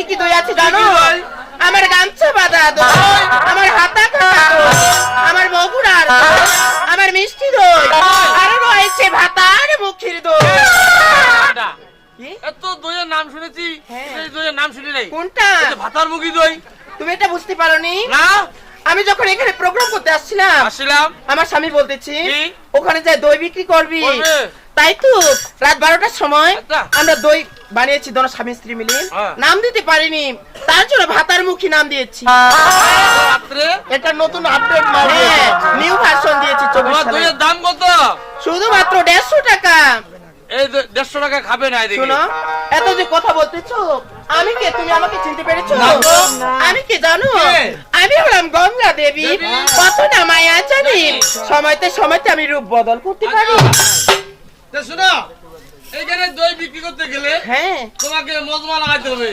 কি কি দই আছে জানো? আমার গামছা বাঁধা দই আমার হাতা কাটা দই আমার বগুড়ার আমার মিষ্টি দই আর রয়েছে ভাতার মুখির দই। কি? এত দইয়ের নাম শুনেছি হ্যাঁ। এই দইয়ের নাম শুনি নাই। কোনটা? ভাতার মুখী দই। তুমি এটা বুঝতে পারোনি? না? আমি যখন এখানে প্রোগ্রাম করতে আসছিলাম আসছিলাম। আমার স্বামী বলতেছি ওখানে যাই দই বিক্রি করবে। তাই তো রাত বারোটার সময় আচ্ছা। আমরা দই বানিয়েছি দোনো স্বামী স্ত্রী মিলে। হ্যাঁ। নাম দিতে পারিনি তার জন্য ভাতার মুখী নাম দিয়েছি। এটা নতুন আপডেট নিউ ভার্সন দিয়েছি দইয়ের দাম কত? শুধুমাত্র দেড়শো টাকা। এই দেড়শো টাকা খাবে না এদিকে। শোনো এত যে কথা বলতেছো আমি কে? তুমি আমাকে চিনতে পেরেছ? আমি কে জানো? আমি হলাম গঙ্গা দেবী। দেবী। কত না মায়া জানি। সময়তে সময়তে আমি রূপ বদল করতে পারি তা শোনো এইখানে দই বিক্রি করতে গেলে হ্যাঁ। তোমাকে মজমা লাগাইতে হবে।